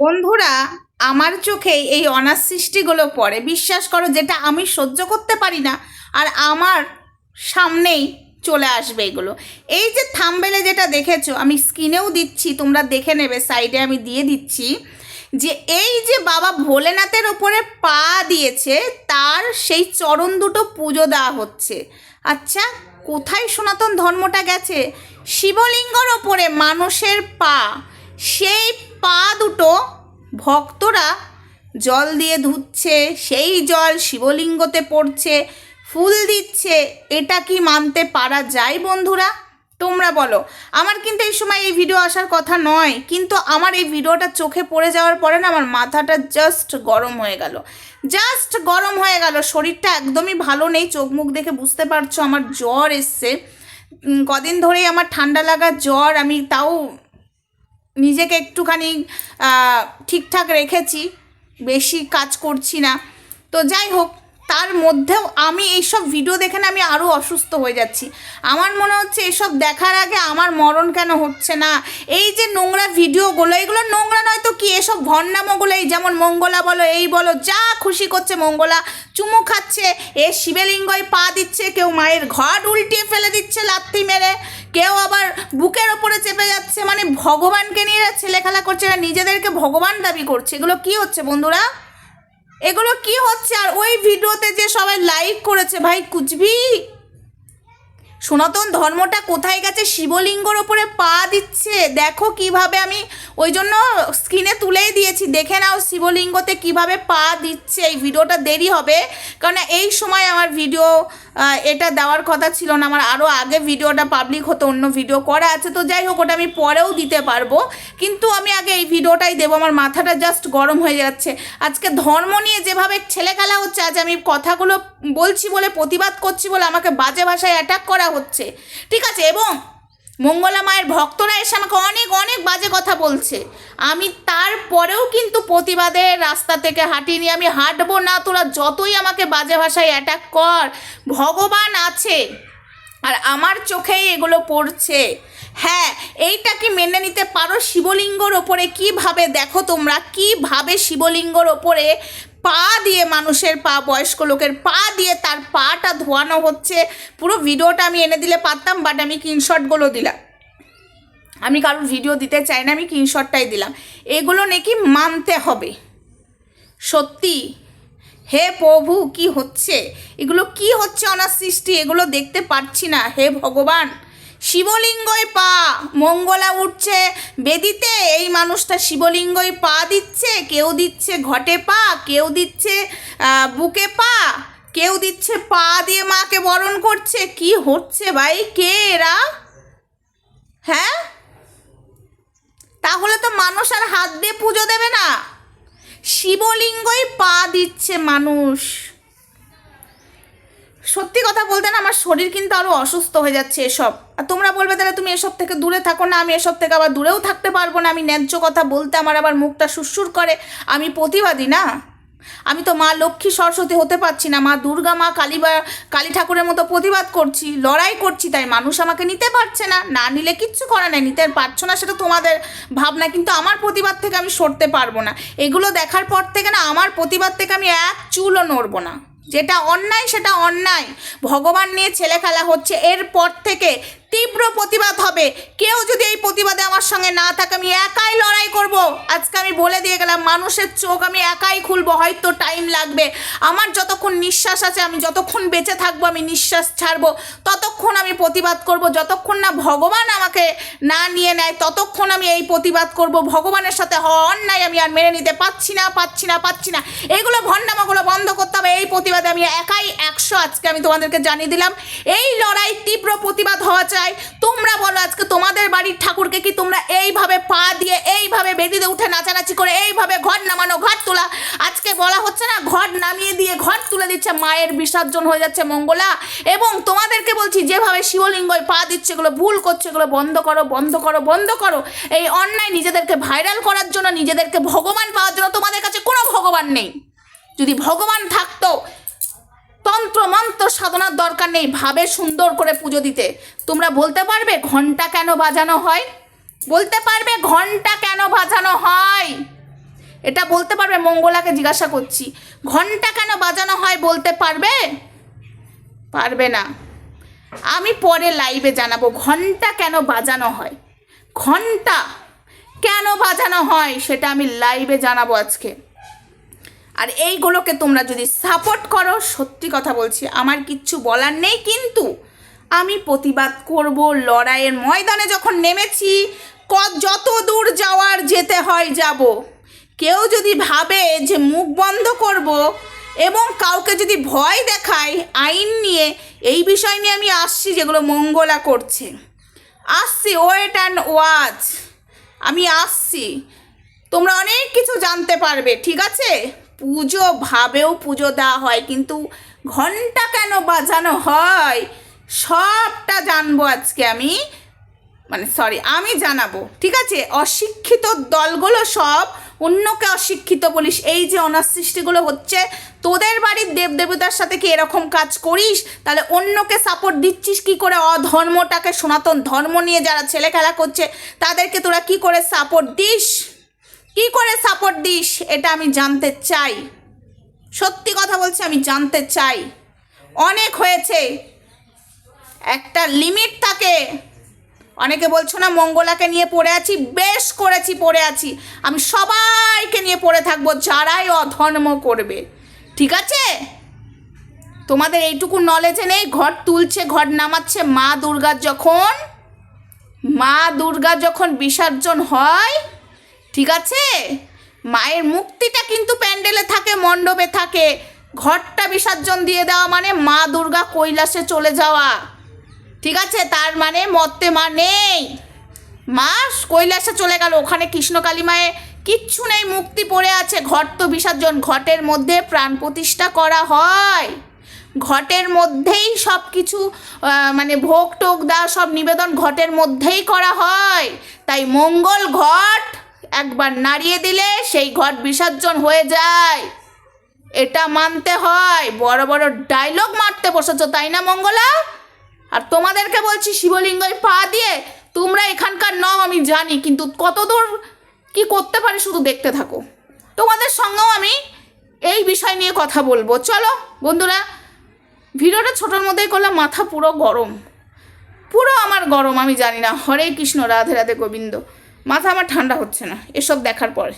বন্ধুরা, আমার চোখে এই অনার সৃষ্টিগুলো পড়ে। বিশ্বাস করো, যেটা আমি সহ্য করতে পারি না, আর আমার সামনেই চলে আসবে এগুলো। এই যে থামবেলে যেটা দেখেছ, আমি স্ক্রিনেও দিচ্ছি, তোমরা দেখে নেবে, সাইডে আমি দিয়ে দিচ্ছি, যে এই যে বাবা ভোলেনাথের ওপরে পা দিয়েছে, তার সেই চরণ দুটো পুজো দেওয়া হচ্ছে। আচ্ছা কোথায় সনাতন ধর্মটা গেছে? শিবলিঙ্গর ওপরে মানুষের পা, সেই দুটো ভক্তরা জল দিয়ে ধুচ্ছে, সেই জল শিবলিঙ্গতে পড়ছে, ফুল দিচ্ছে, এটা কি মানতে পারা যায় বন্ধুরা? তোমরা বলো। আমার কিন্তু এই সময় এই ভিডিও আসার কথা নয়, কিন্তু আমার এই ভিডিওটা চোখে পড়ে যাওয়ার পরে না আমার মাথাটা জাস্ট গরম হয়ে গেল। জাস্ট গরম হয়ে গেল। শরীরটা একদমই ভালো নেই, চোখ মুখ দেখে বুঝতে পারছ আমার জ্বর এসছে। কদিন ধরেই আমার ঠান্ডা লাগা জ্বর, আমি তাও নিজেকে একটুখানি ঠিকঠাক রেখেছি, বেশি কাজ করছি না। তো যাই হোক, তার মধ্যেও আমি এইসব ভিডিও দেখে না আমি আরও অসুস্থ হয়ে যাচ্ছি। আমার মনে হচ্ছে এসব দেখার আগে আমার মরণ কেন হচ্ছে না? এই যে নোংরা ভিডিওগুলো এগুলো নোংরা নয় কি এসব ভণ্ডামোগুলো এই যেমন মঙ্গলা বলো, এই বলো, যা খুশি করছে মঙ্গলা। চুমু খাচ্ছে, এ শিবেলিঙ্গয় পা দিচ্ছে, কেউ মায়ের ঘর উল্টিয়ে ফেলে দিচ্ছে লাথি মেরে। কেউ আবার বুকের ওপরে চেপে যাচ্ছে মানে ভগবানকে নিয়ে ছেলেখেলা করছে, এরা নিজেদেরকে ভগবান দাবি করছে। এগুলো কি হচ্ছে বন্ধুরা? এগুলো কি হচ্ছে? আর ওই ভিডিওতে যে সবাই লাইক করেছে, ভাই কুচবি? সনাতন ধর্মটা কোথায় গেছে? শিবলিঙ্গর ওপরে পা দিচ্ছে। দেখো কীভাবে আমি ওই জন্য স্ক্রিনে তুলেই দিয়েছি। দেখে নাও শিবলিঙ্গতে কীভাবে পা দিচ্ছে। এই ভিডিওটা দেরি হবে। কারণ এই সময় আমার ভিডিও এটা দেওয়ার কথা ছিল না। আমার আরও আগে ভিডিওটা পাবলিক হতো, অন্য ভিডিও করা আছে। তো যাই হোক, ওটা আমি পরেও দিতে পারব। কিন্তু আমি আগে এই ভিডিওটাই দেবো। আমার মাথাটা জাস্ট গরম হয়ে যাচ্ছে। আজকে ধর্ম নিয়ে যেভাবে ছেলে খেলা হচ্ছে, আজ আমি কথাগুলো বলছি বলে, প্রতিবাদ করছি বলে আমাকে বাজে ভাষায় অ্যাটাক করা হচ্ছে। ঠিক আছে? এবং মঙ্গলা মায়ের ভক্তরা এসে আমাকে অনেক অনেক বাজে কথা বলছে। আমি তারপরেও কিন্তু প্রতিবাদের রাস্তা থেকে হাঁটিনি। আমি হাঁটবো না, তোরা যতই আমাকে বাজে ভাষায় অ্যাটাক কর, ভগবান আছে। আর আমার চোখেই এগুলো পড়ছে। হ্যাঁ এইটা কি মেনে নিতে পারো শিবলিঙ্গর ওপরে। কীভাবে দেখো তোমরা? কীভাবে শিবলিঙ্গর ওপরে পা দিয়ে মানুষের পা, বয়স্ক লোকের পা দিয়ে তার পাটা ধোয়ানো হচ্ছে। পুরো ভিডিওটা আমি এনে দিলে পারতাম বাট আমি স্ক্রিনশটগুলো দিলাম। আমি কারোর ভিডিও দিতে চাই না, আমি স্ক্রিনশটটাই দিলাম। এগুলো নাকি মানতে হবে। সত্যি? হে প্রভু, কি হচ্ছে? এগুলো কি হচ্ছে অনার সৃষ্টি এগুলো দেখতে পাচ্ছি না। হে ভগবান! শিবলিঙ্গই পা মঙ্গলা উঠছে। বেদিতে এই মানুষটা শিবলিঙ্গই পা দিচ্ছে, কেউ দিচ্ছে ঘটে পা, কেউ দিচ্ছে বুকে পা, কেউ দিচ্ছে পা দিয়ে মাকে বরণ করছে। কি হচ্ছে ভাই? কে এরা? হ্যাঁ? তাহলে তো মানুষ আর হাত দিয়ে পুজো দেবে না। শিবলিঙ্গই পা দিচ্ছে মানুষ। সত্যি কথা বলতে না, আমার শরীর কিন্তু আরও অসুস্থ হয়ে যাচ্ছে এসব। আর তোমরা বলবে, তাহলে তুমি এসব থেকে দূরে থাকো না, আমি এসব থেকে আবার দূরেও থাকতে পারব না, আমি ন্যায্য কথা বলতে আমার আবার মুখটা সুরসুর করে, আমি প্রতিবাদী না? আমি তো মা লক্ষ্মী সরস্বতী হতে পারছি না, মা দুর্গা, মা কালী বা কালী ঠাকুরের মতো প্রতিবাদ করছি, লড়াই করছি, তাই মানুষ আমাকে নিতে পারছে না না নিলে কিচ্ছু করা নেই, নিতে পারছ না সেটা তোমাদের ভাবনা, কিন্তু আমার প্রতিবাদ থেকে আমি সরতে পারব না। এগুলো দেখার পর থেকে না, আমার প্রতিবাদ থেকে আমি এক চুলও নড়বো না। যেটা অন্যায় সেটা অন্যায়। ভগবান নিয়ে ছেলে খেলা হচ্ছে। এরপর থেকে তীব্র প্রতিবাদ হবে। কেউ যদি এই প্রতিবাদে আমার সঙ্গে না থাকে, আমি একাই লড়াই করব। আজকে আমি বলে দিয়ে গেলাম, মানুষের চোখ আমি একাই খুলবো, হয়তো টাইম লাগবে। আমার যতক্ষণ নিঃশ্বাস আছে, আমি যতক্ষণ বেঁচে থাকব, আমি নিঃশ্বাস ছাড়বো। ততক্ষণ আমি প্রতিবাদ করব। যতক্ষণ না ভগবান আমাকে না নিয়ে নেয়, ততক্ষণ আমি এই প্রতিবাদ করব। ভগবানের সাথে অন্যায় আমি আর মেনে নিতে পাচ্ছি না পাচ্ছি না পাচ্ছি না। এগুলো ভণ্ডামাগুলো বন্ধ করতে হবে। এই প্রতিবাদে আমি একাই একশো আজকে আমি তোমাদেরকে জানিয়ে দিলাম। এই লড়াই তীব্র প্রতিবাদ হওয়া চাই। তোমরা বলো আজকে তোমাদের বাড়ির ঠাকুরকে কি তোমরা এইভাবে পা দিয়ে এইভাবে বেদিতে উঠে নাচানাচি করে এইভাবে ঘর নামানো, ঘর তোলা? আজকে বলা হচ্ছে না, ঘর নামিয়ে দিয়ে ঘর তুলে দিচ্ছে, মায়ের বিসর্জন হয়ে যাচ্ছে মঙ্গলা। এবং তোমাদেরকে বলছি, যেভাবে শিবলিঙ্গয় পা দিচ্ছে, এগুলো ভুল করছে, এগুলো বন্ধ করো বন্ধ করো বন্ধ করো। এই অন্যায় নিজেদেরকে ভাইরাল করার জন্য, নিজেদেরকে ভগবান পাওয়ার জন্য তোমাদের কাছে কোনো ভগবান নেই। যদি ভগবান থাকতো তন্ত্র মন্ত্র সাধনার দরকার নেই, ভাবে সুন্দর করে পুজো দিতে। তোমরা বলতে পারবে ঘণ্টা কেন বাজানো হয়? বলতে পারবে ঘণ্টা কেন বাজানো হয়? এটা বলতে পারবে, মঙ্গলাকে জিজ্ঞাসা করছি। ঘণ্টা কেন বাজানো হয় বলতে পারবে? পারবে না। আমি পরে লাইভে জানাব ঘণ্টা কেন বাজানো হয়। ঘণ্টা কেন বাজানো হয় সেটা আমি লাইভে জানাব আজকে। আর এইগুলোকে তোমরা যদি সাপোর্ট করো, সত্যি কথা বলছি, আমার কিচ্ছু বলার নেই, কিন্তু আমি প্রতিবাদ করব লড়াইয়ের ময়দানে যখন নেমেছি, ক- যত দূর যাওয়ার যেতে হয় যাব। কেউ যদি ভাবে যে মুখ বন্ধ করব এবং কাউকে যদি ভয় দেখায় আইন নিয়ে, এই বিষয় নিয়ে আমি আসছি যেগুলো মঙ্গলা করছে। আসছি, ওয়েট অ্যান্ড ওয়াচ। আমি আসছি। তোমরা অনেক কিছু জানতে পারবে, ঠিক আছে? পুজো ভাবেও পুজো দেওয়া হয়, কিন্তু ঘণ্টা কেন বাজানো হয়? সবটা জানব আজকে আমি। মানে সরি আমি জানাব, ঠিক আছে? অশিক্ষিত দলগুলো সব অন্যকে অশিক্ষিত বলিস। এই যে অনার সৃষ্টিগুলো হচ্ছে, তোদের বাড়ির দেবদেবতার সাথে কি এরকম কাজ করিস? তাহলে অন্যকে সাপোর্ট দিচ্ছিস কি করে? অধর্মটাকে সনাতন ধর্ম নিয়ে যারা ছেলে খেলা করছে, তাদেরকে তোরা কি করে সাপোর্ট দিস? কি করে সাপোর্ট দিস? এটা আমি জানতে চাই। সত্যি কথা বলছি, আমি জানতে চাই। অনেক হয়েছে। একটা লিমিট থাকে। অনেকে বলছো না, মঙ্গলাকে নিয়ে পড়ে আছি, বেশ করেছি, পড়ে আছি। আমি সবাইকে নিয়ে পড়ে থাকব, যারাই অধর্ম করবে। ঠিক আছে? তোমাদের এইটুকু নলেজে নেই, ঘর তুলছে, ঘর নামাচ্ছে মা দুর্গার যখন, মা দুর্গা যখন বিসর্জন হয় ঠিক আছে? মায়ের মুক্তিটা কিন্তু প্যান্ডেলে থাকে, মণ্ডপে থাকে। ঘরটা বিসর্জন দিয়ে দেওয়া মানে মা দুর্গা কৈলাসে চলে যাওয়া। ঠিক আছে? তার মানে মর্তে মা নেই। মা কৈলাসে চলে গেল, ওখানে কৃষ্ণকালী মায়ে কিচ্ছু নেই, মুক্তি পড়ে আছে। ঘট তো বিসর্জন, ঘটের মধ্যে প্রাণ প্রতিষ্ঠা করা হয়। ঘটের মধ্যেই সব কিছু মানে ভোগ টোক দেওয়া সব নিবেদন ঘটের মধ্যেই করা হয়। তাই মঙ্গল ঘট একবার নাড়িয়ে দিলে সেই ঘট বিসর্জন হয়ে যায়। এটা মানতে হয়। বড় বড় ডায়লগ মারতে বসেছ, তাই না মঙ্গলা? আর তোমাদেরকে বলছি শিবলিঙ্গয় পা দিয়ে তোমরা এখানকার নও আমি জানি, কিন্তু কতদূর কি করতে পারি শুধু দেখতে থাকো। তোমাদের সঙ্গেও আমি এই বিষয় নিয়ে কথা বলব। চলো, বন্ধুরা, ভিডিওটা ছোটোর মধ্যেই করলাম, মাথা পুরো গরম। পুরো আমার গরম, আমি জানি না। হরে কৃষ্ণ, রাধে রাধে গোবিন্দ। মাথা আমার ঠান্ডা হচ্ছে না এসব দেখার পরে।